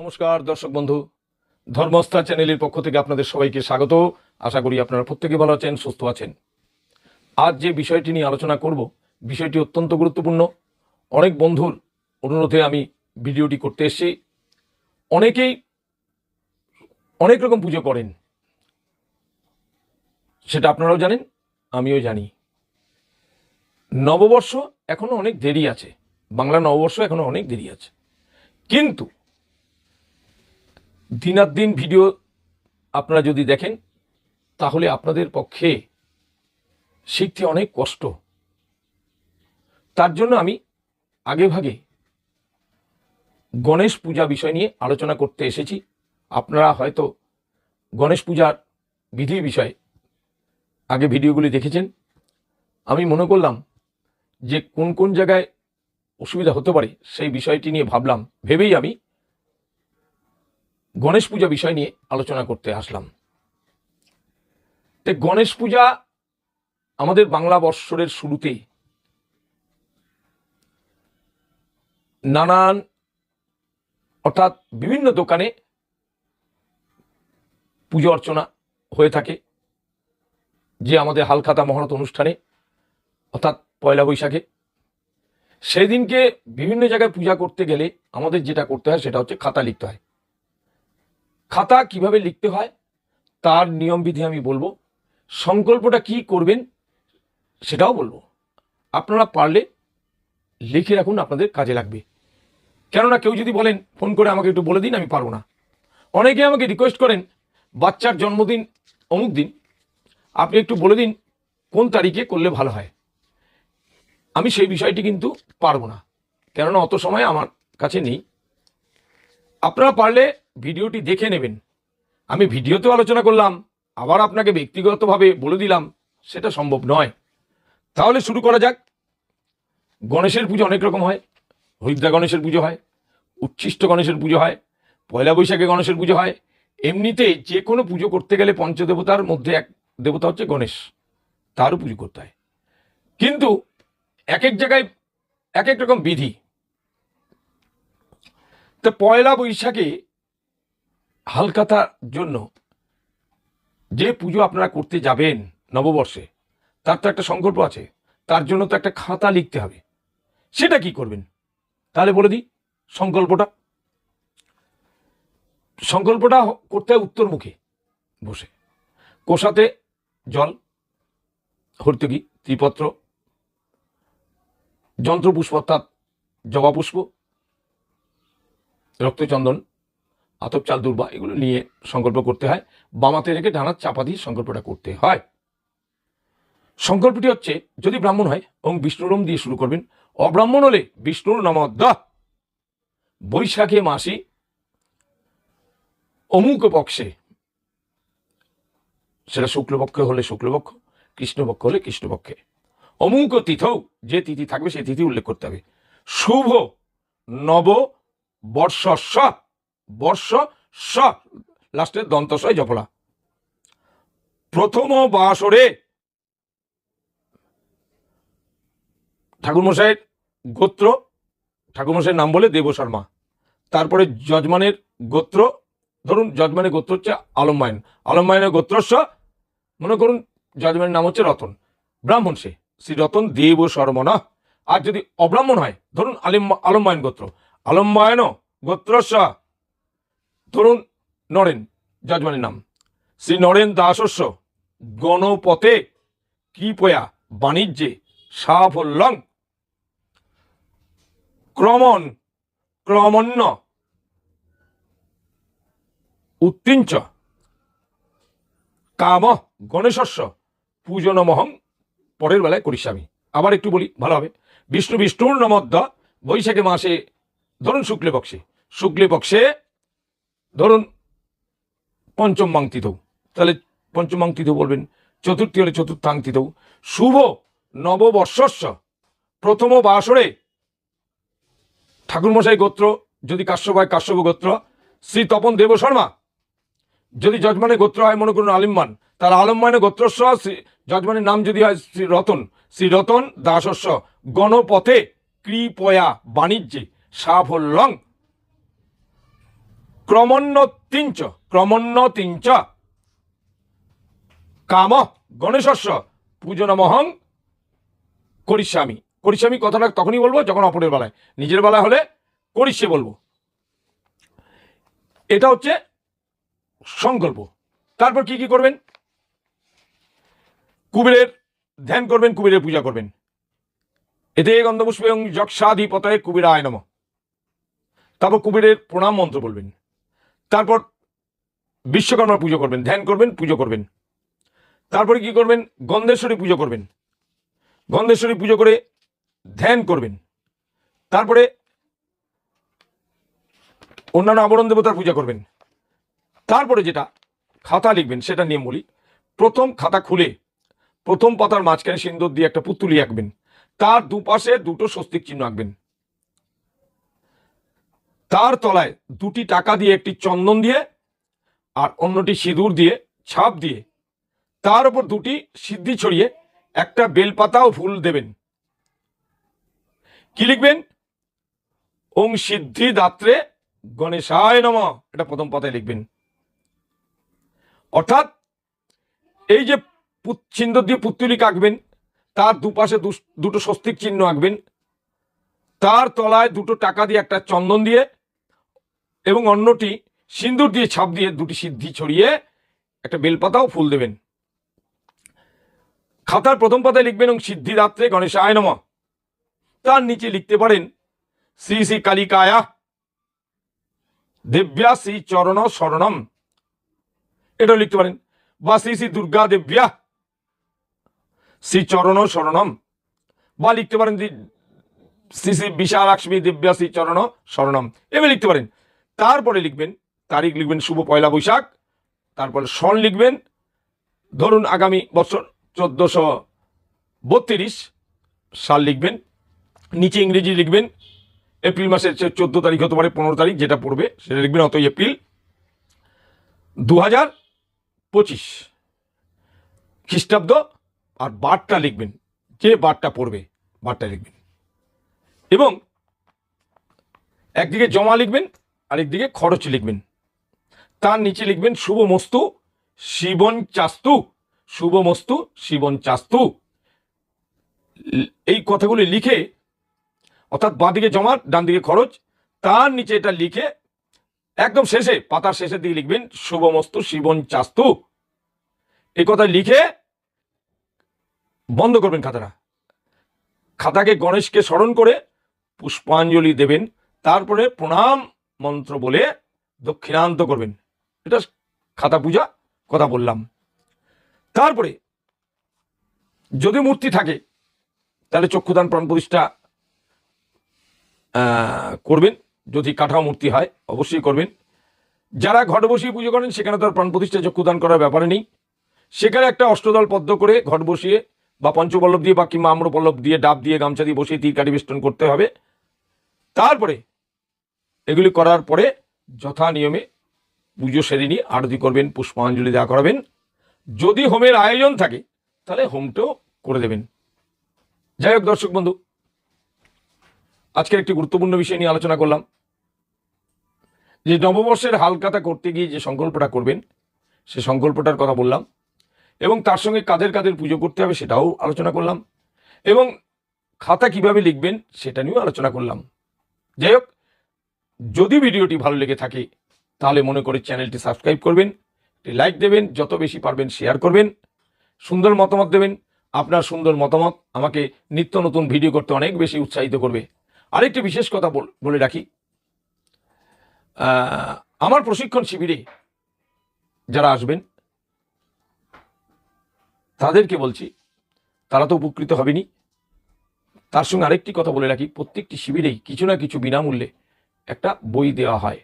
নমস্কার, দর্শক বন্ধু। ধর্মস্থা চ্যানেলের পক্ষ থেকে আপনাদের সবাইকে স্বাগত। আশা করি আপনারা প্রত্যেকে ভালো আছেন, সুস্থ আছেন। আজ যে বিষয়টি নিয়ে আলোচনা করব, বিষয়টি অত্যন্ত গুরুত্বপূর্ণ। অনেক বন্ধুর অনুরোধে আমি ভিডিওটি করতে এসেছি। অনেকেই অনেক রকম পুজো করেন। সেটা আপনারাও জানেন, আমিও জানি। নববর্ষ এখনও অনেক দেরি আছে। বাংলা নববর্ষ এখনও অনেক দেরি আছে। কিন্তু দিনার দিন ভিডিও আপনারা যদি দেখেন, তাহলে আপনাদের পক্ষে শিখতে অনেক কষ্ট। তার জন্য আমি আগে ভাগে গণেশ পূজা বিষয় নিয়ে আলোচনা করতে এসেছি। আপনারা হয়তো গণেশ পূজার বিধি বিষয়ে আগে ভিডিওগুলি দেখেছেন। আমি মনে করলাম যে কোন কোন জায়গায় অসুবিধা হতে পারে সেই বিষয়টি নিয়ে ভাবলাম। ভেবেই আমি গণেশ পূজা বিষয় নিয়ে আলোচনা করতে আসলাম। তো গণেশ পূজা আমাদের বাংলা বৎসরের শুরুতে নানান, অর্থাৎ বিভিন্ন দোকানে পুজো অর্চনা হয়ে থাকে, যে আমাদের হালখাতা মহরত অনুষ্ঠানে, অর্থাৎ পয়লা বৈশাখে। সেদিনকে বিভিন্ন জায়গায় পূজা করতে গেলে আমাদের যেটা করতে হয় সেটা হচ্ছে খাতা লিখতে হয়। খাতা কীভাবে লিখতে হয়, তার নিয়মবিধি আমি বলব। সংকল্পটা কি করবেন, সেটাও বলব। আপনারা পারলে লিখে রাখুন, আপনাদের কাজে লাগবে। কেননা কেউ যদি বলেন, ফোন করে আমাকে একটু বলে দিন, আমি পারব না। অনেকে আমাকে রিকোয়েস্ট করেন, বাচ্চার জন্মদিন অমুক দিন, আপনি একটু বলে দিন, কোন তারিখে করলে ভালো হয়? আমি সেই বিষয়টি কিন্তু পারব না। কেননা অত সময় আমার কাছে নেই। আপনারা পারলে ভিডিওটি দেখে নেবেন। আমি ভিডিওতেও আলোচনা করলাম, আবার আপনাকে ব্যক্তিগতভাবে বলে দিলাম, সেটা সম্ভব নয়। তাহলে শুরু করা যাক। গণেশের পুজো অনেক রকম হয়। হরিদ্রা গণেশের পুজো হয়, উচ্ছিষ্ট গণেশের পুজো হয়, পয়লা বৈশাখে গণেশের পুজো হয়। এমনিতে যে কোনো পুজো করতে গেলে পঞ্চদেবতার মধ্যে এক দেবতা হচ্ছে গণেশ। তারও পুজো করতে হয়। কিন্তু এক এক জায়গায় এক এক রকম বিধি। তো পয়লা বৈশাখে হালকাতার জন্য যে পুজো আপনারা করতে যাবেন নববর্ষে, তার তো একটা সংকল্প আছে, তার জন্য তো একটা খাতা লিখতে হবে। সেটা কি করবেন? তাহলে বলে দিই, সংকল্পটা। সংকল্পটা করতে হয় উত্তর মুখে বসে। কোষাতে জল, হর্তকি, ত্রিপত্র, যন্ত্রপুষ্প অর্থাৎ জবা পুষ্প, রক্তচন্দন আতপ চাল দুর্বা এগুলো নিয়ে সংকল্প করতে হয়। বামাতে রেখে ডানার চাপা দিয়ে সংকল্পটা করতে হয়। সংকল্পটি হচ্ছে, যদি ব্রাহ্মণ হয় এবং বিষ্ণুরম দিয়ে শুরু করবেন। অব্রাহ্মণ হলে বিষ্ণুর নমদ্দ বৈশাখে মাসি, অমুক পক্ষে। সেটা শুক্লপক্ষ হলে শুক্লপক্ষ, কৃষ্ণপক্ষ হলে কৃষ্ণপক্ষে। অমুক তিথৌ, যে তিথি থাকবে সেই তিথি উল্লেখ করতে হবে। শুভ নব বর্ষ স বর্ষ স। লাস্টের দন্তশয় জপলা প্রথম বাসরে ঠাকুরমশাইয়ের গোত্র, ঠাকুরমশাইয়ের নাম বলে দেব শর্মা। তারপরে যজমানের গোত্র, ধরুন যজমানের গোত্র হচ্ছে আলম্বায়ন। আলম্বায়নের গোত্রস্ব মনে করুন যজমানের নাম হচ্ছে রতন। ব্রাহ্মণ সে, শ্রী রতন দেব শর্মনা আর যদি অব্রাহ্মণ হয়, ধরুন আলিম আলম্বায়ন গোত্র। আলম্বায়ন গোত্রস্ব ধরুন, নরেন, যজমানের নাম। শ্রী নরেন দাসস্য গণপথে কৃপয়া, বাণিজ্যে সাফল্যং। ক্রমণ, ক্রমণ্য, উত্তীঞ্চ। কাম, গণেশস্য পূজনমহং পরের বেলায় করিস আমি। আবার একটু বলি, ভালো হবে। বিষ্ণু বিষ্ণুর নমদ্দ বৈশাখে মাসে, ধরুন শুক্লে পক্ষে শুক্লে পক্ষে ধরুন, পঞ্চম মাংতিত তাহলে পঞ্চম মাংতিত বলবেন, চতুর্থী হলে চতুর্থাংতিত শুভ নববর্ষস্য, প্রথম বাসরে। ঠাকুরমশাই গোত্র, যদি কাশ্যপ হয় কাশ্যপ গোত্র। শ্রী তপন দেব শর্মা, যদি যজমানের গোত্র হয় মনে করুন আলিম্মান তার আলম্মানের গোত্রস্ব, শ্রী যজমানের নাম যদি হয় শ্রী রতন শ্রী রতন দাসস্য গণপথে কৃপয়া বাণিজ্যে সাফল্যং ক্রমোন্নতিঞ্চ ক্রমোন্নতিঞ্চ কাম, গণেশস্য পূজনমহং করিষ্যামি। করিষ্যামি কথাটা তখনই বলব যখন অপরের বেলায়। নিজের বেলা হলে করিষ্যে বলব। এটা হচ্ছে সংকল্প। তারপর কি কি করবেন? কুবেরের ধ্যান করবেন, কুবেরের পূজা করবেন। এতে গন্ধপুষ্প যক্ষাধিপতয়ে কুবেরায় নম। তারপর কুবেরের প্রণাম মন্ত্র বলবেন। তারপর বিশ্বকর্মা পুজো করবেন, ধ্যান করবেন, পুজো করবেন। তারপরে কি করবেন? গন্ধেশ্বরী পুজো করবেন। গন্ধেশ্বরী পুজো করে ধ্যান করবেন। তারপরে অন্যান্য আবরণ দেবতার পূজা করবেন। তারপরে যেটা খাতা লিখবেন, সেটা নিয়ম বলি। প্রথম খাতা খুলে প্রথম পাতার মাঝখানে সিন্দুর দিয়ে একটা পুতুলি আঁকবেন। তার দুপাশে দুটো স্বস্তিক চিহ্ন আঁকবেন। তার তলায় দুটি টাকা দিয়ে একটি চন্দন দিয়ে আর অন্যটি সিঁদুর দিয়ে, ছাপ দিয়ে। তার উপর দুটি সিদ্ধি ছড়িয়ে একটা বেলপাতা ও ফুল দেবেন। কি লিখবেন? ওং সিদ্ধি দাত্রে গণেশায় নম। এটা প্রথম পাতায় লিখবেন। অর্থাৎ এই যে সিন্দুর দিয়ে পুত্তুলিকা আঁকবেন তার দুপাশে দুটো স্বস্তিক চিহ্ন আঁকবেন, তার তলায় দুটো টাকা দিয়ে একটা চন্দন দিয়ে এবং অন্যটি সিন্দুর দিয়ে ছাপ দিয়ে দুটি সিদ্ধি ছড়িয়ে একটা বেলপাতাও ফুল দেবেন। খাতার প্রথম পাতায় লিখবেন এবং সিদ্ধিদাত্রে গণেশায় নম। তার নিচে লিখতে পারেন, শ্রী শ্রী কালিকায়া, দেব্যা শ্রী চরণ শরণম। এটাও লিখতে পারেন, বা শ্রী শ্রী দুর্গা দেব্যা শ্রী চরণ শরণম। বা লিখতে পারেন শ্রী শ্রী বিশালাক্ষ্মী দিব্যা শ্রী চরণ শরণম। এভাবে লিখতে পারেন তারপরে লিখবেন, তারিখ লিখবেন, শুভ পয়লা বৈশাখ, তারপরে সন লিখবেন। ধরুন আগামী বছর চোদ্দশো বত্রিশ সাল লিখবেন, নিচে ইংরেজি লিখবেন। এপ্রিল মাসের চোদ্দ তারিখ হতে পারে, পনেরো তারিখ যেটা পড়বে, সেটা লিখবেন অত এপ্রিল দু হাজার পঁচিশ। খ্রিস্টাব্দ আর বারটা লিখবেন, যে বারটা পড়বে বারটা লিখবেন। এবং একদিকে জমা লিখবেন আরেকদিকে খরচ লিখবেন। তার নিচে লিখবেন শুভ মস্তু শিবন চাস্তু শুভ মস্তু শিবন চাস্তু এই কথাগুলি লিখে, অর্থাৎ বাঁ দিকে জমা, ডান দিকে খরচ, তার নিচে এটা লিখে, একদম শেষে, পাতার শেষের দিকে লিখবেন, শুভমস্তু শিবন চাস্তু এই কথা লিখে বন্ধ করবেন খাতাটা। খাতাকে গণেশকে স্মরণ করে পুষ্পাঞ্জলি দেবেন, তারপরে প্রণাম মন্ত্র বলে দক্ষিণান্ত করবেন। এটা খাতা পূজা কথা বললাম। তারপরে যদি মূর্তি থাকে, তাহলে চক্ষুদান প্রাণ প্রতিষ্ঠা করবেন। যদি কাঠাও মূর্তি হয়, অবশ্যই করবেন। যারা ঘট বসিয়ে পুজো করেন, সেখানে তো আর প্রাণ প্রতিষ্ঠা, চক্ষুদান করার ব্যাপারে নেই। সেখানে একটা অষ্টদল পদ্ম করে ঘট বসিয়ে, বা পঞ্চপল্লব দিয়ে, বা কিংবা আম্রপল্লব দিয়ে, ডাব দিয়ে, গামছা দিয়ে বসিয়ে তীর কাটি বেষ্টন করতে হবে। তারপরে এগুলি করার পরে যথা নিয়মে পুজো সেরে নিয়ে আরতি করবেন, পুষ্পাঞ্জলি দেওয়া করাবেন। যদি হোমের আয়োজন থাকে, তাহলে হোমটাও করে দেবেন। যাই হোক দর্শক বন্ধু, আজকের একটি গুরুত্বপূর্ণ বিষয় নিয়ে আলোচনা করলাম। যে নববর্ষের হালকাতা করতে গিয়ে যে সংকল্পটা করবেন, সে সংকল্পটার কথা বললাম এবং তার সঙ্গে কাদের কাদের পুজো করতে হবে সেটাও আলোচনা করলাম এবং খাতা কীভাবে লিখবেন সেটা নিয়েও আলোচনা করলাম। যাই হোক যদি ভিডিওটি ভালো লেগে থাকে, তাহলে মনে করে চ্যানেলটি সাবস্ক্রাইব করবেন, একটি লাইক দেবেন, যত বেশি পারবেন শেয়ার করবেন, সুন্দর মতামত দেবেন, আপনার সুন্দর মতামত আমাকে নিত্য নতুন ভিডিও করতে অনেক বেশি উৎসাহিত করবে। আরেকটি বিশেষ কথা বল- রাখি আমার প্রশিক্ষণ শিবিরে যারা আসবেন, তাদেরকে বলছি, তারা তো উপকৃত হবেনি তার সঙ্গে আরেকটি কথা বলে রাখি, প্রত্যেকটি শিবিরেই কিছু না কিছু বিনামূল্যে একটা বই দেওয়া হয়।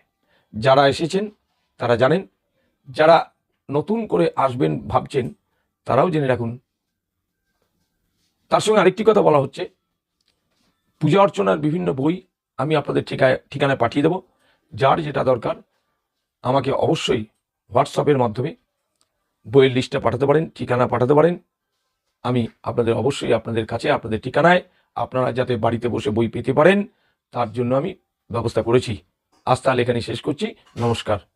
যারা এসেছেন, তারা জানেন। যারা নতুন করে আসবেন ভাবছেন, তারাও জেনে রাখুন। তার সঙ্গে আরেকটি কথা বলা হচ্ছে। পূজা অর্চনার বিভিন্ন বই আমি আপনাদের ঠিকায় ঠিকানায় পাঠিয়ে দেবো। যার যেটা দরকার, আমাকে অবশ্যই হোয়াটসঅ্যাপের মাধ্যমে বইয়ের লিস্টটা পাঠাতে পারেন, ঠিকানা পাঠাতে পারেন। আমি আপনাদের অবশ্যই আপনাদের কাছে, আপনাদের ঠিকানায় আপনারা যাতে বাড়িতে বসে বই পেতে পারেন, তার জন্য আমি ব্যবস্থা করেছি। আজ তাহলে এখানে শেষ করছি। নমস্কার।